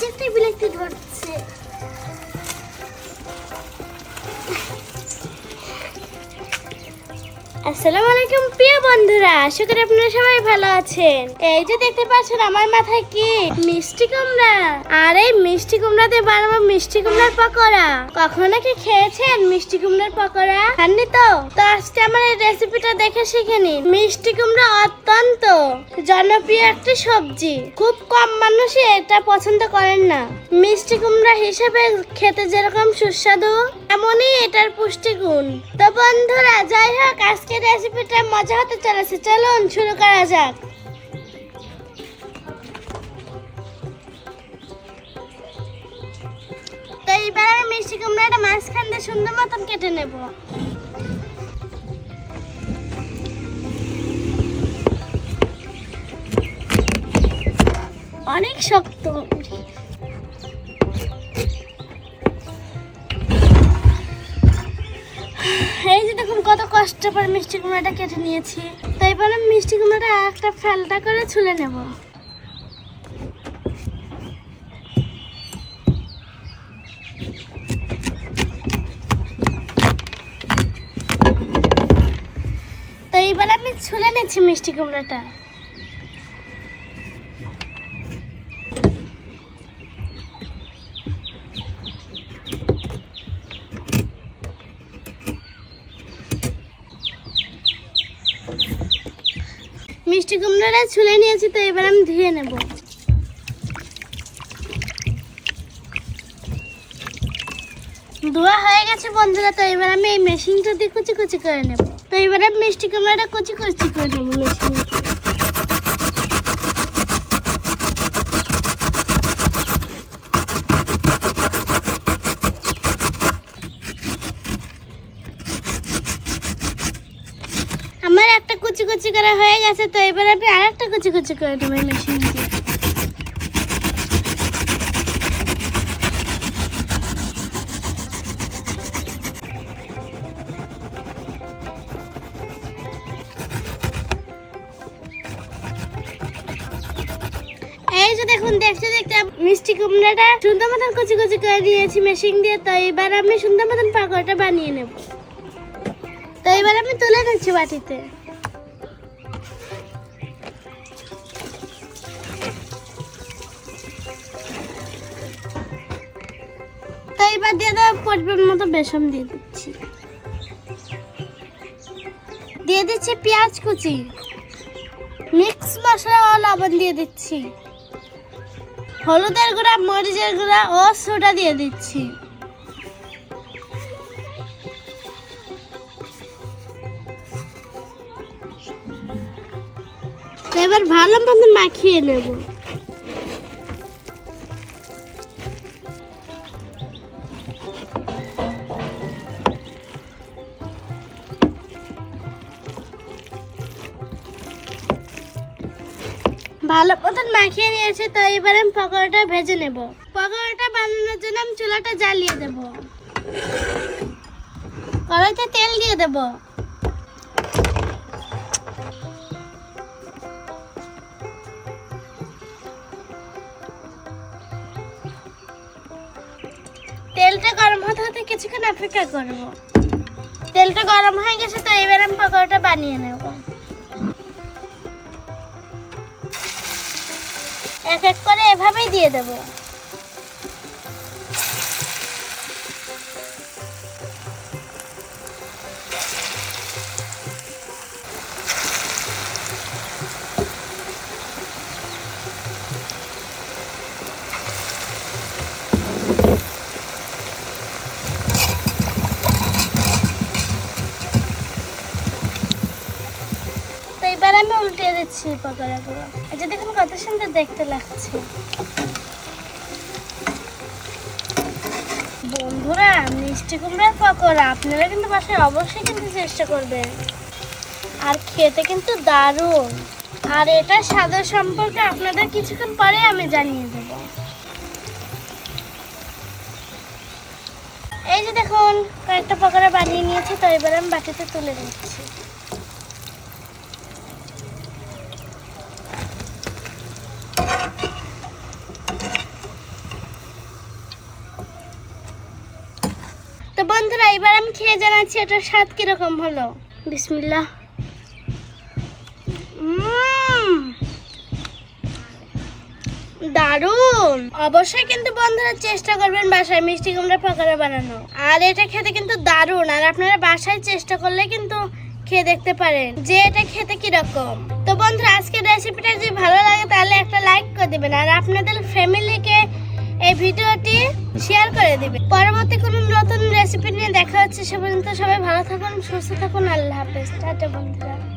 যে টেবিলে একটু ধরছে আসসালামু আলাইকুম প্রিয় বন্ধুরা, আশা করি আপনারা সবাই ভালো আছেন। এই যে দেখতে পাচ্ছেন, আমার মাথায় কি? মিষ্টি কুমড়া। আর এই মিষ্টি কুমড়া দিয়ে বানাবো মিষ্টি কুমড়ার পকোড়া। কখনো খেয়েছেন মিষ্টি কুমড়ার পকোড়া? খাননি তো? তো আজকে আমার এই রেসিপিটা দেখে শিখে নিন। মিষ্টি কুমড়া অত্যন্ত জনপ্রিয় একটি সবজি। খুব কম মানুষই এটা পছন্দ করেন না। মিষ্টি কুমড়া হিসেবে খেতে যেরকম সুস্বাদু এমনই এটার পুষ্টিগুণ। তো বন্ধুরা, যাই হোক, আজকের রেসিপিটা মজা হতে চলেছে। চলুন শুরু করা যাক। তো এইবার আমি মিষ্টি কুমড়াটা মাঝখান দিয়ে সুন্দর মতন কেটে নেব। অনেক শক্ত। দেখুন, কত কষ্ট করে মিষ্টি কুমড়াটা কেটে নিয়েছি। তাই বলে মিষ্টি কুমড়াটা একটা ফেলটা করে ছুলে নেব। তো এইবার আমি ছুলে নিচ্ছি মিষ্টি কুমড়াটা। মিষ্টি কুমড়োটা ছুলে নিয়েছি, তো এবার আমি ধুয়ে নেব। ধোয়া হয়ে গেছে বন্ধুরা, তো এবার আমি এই মেশিনটা দিয়ে কুচি কুচি করে নেব। তো এবার আমি মিষ্টি কুমড়াটা কুচি কুচি করে নেব মেশিন আমার একটা কুচি কুচি করা হয়ে গেছে, তো এবার আমি আর একটা কুচি কুচি করে এই মেশিন দিয়ে। এই যে দেখুন, দেখতে দেখতে মিষ্টি কুমড়াটা সুন্দর মতন কুচি কুচি করে নিয়েছি মেশিন দিয়ে, তো এবার আমি সুন্দর মতন পাকোড়াটা বানিয়ে নেব। তো এবার আমি তুলে নিচ্ছি বাটিতে। এবার দিয়ে দেওয়া পরিমাণ মতো বেসন দিয়ে দিচ্ছি। দিয়ে দিচ্ছি পেঁয়াজ কুচি। মিক্স মশলা ও লবণ দিয়ে দিচ্ছি। হলুদের গুঁড়া, মরিচের গুঁড়া ও সোডা দিয়ে দিচ্ছি। এবার ভালো মতো মাখিয়ে নেব। ভালো মতন মাখিয়ে নিয়েছি, তো এবার আমি পকোড়াটা ভেজে নেব। পকোড়াটা বানানোর জন্য আমি চুলাটা জ্বালিয়ে দেব। কড়াইতে তেল দিয়ে দেব। তেলটা গরম হতে হতে কিছুক্ষণ অপেক্ষা করব। তেলটা গরম হয়ে গেছে, তো এবার আমি পকোড়াটা বানিয়ে নেব। এক এক করে এভাবেই দিয়ে দেব। উল্টে দিচ্ছি পকোড়াগুলো। এটা দেখুন কত সুন্দর দেখতে লাগছে। বন্ধুরা, মিষ্টি কুমড়ার পকোড়া, আপনারা কিন্তু বাসায় অবশ্যই কিন্তু চেষ্টা করবেন। আর খেতে কিন্তু দারুণ। আর এটা স্বাদের সম্পর্কে আপনাদের কিছুক্ষণ পরে আমি জানিয়ে দেব। এই যে দেখুন, কয়েকটা পকোড়া বানিয়ে নিয়েছি, তো এবার আমি বাটিতে তুলে নিচ্ছি তো বন্ধুরা এবার আমি খেয়ে জানাচ্ছি এটার স্বাদ কীরকম হলো? বিসমিল্লাহ। উম, দারুণ অবশ্যই কিন্তু বন্ধুরা চেষ্টা করবেন বাসায় মিষ্টি কুমড়া পকোড়া বানানো। আর এটা খেতে কিন্তু দারুণ আর আপনারা বাসায় চেষ্টা করলে কিন্তু খেয়ে দেখতে পারেন যে এটা খেতে কীরকম। তো বন্ধুরা আজকের রেসিপিটা যদি ভালো লাগে তাহলে একটা লাইক করে দেবেন। আর আপনাদের ফ্যামিলিকে এই ভিডিওটি শেয়ার করে দিবে। পরবর্তী কোন নতুন রেসিপি নিয়ে দেখা হচ্ছে সে পর্যন্ত সবাই ভালো থাকুন, সুস্থ থাকুন, আল্লাহ হাফেজ। টাটা বন্ধুরা।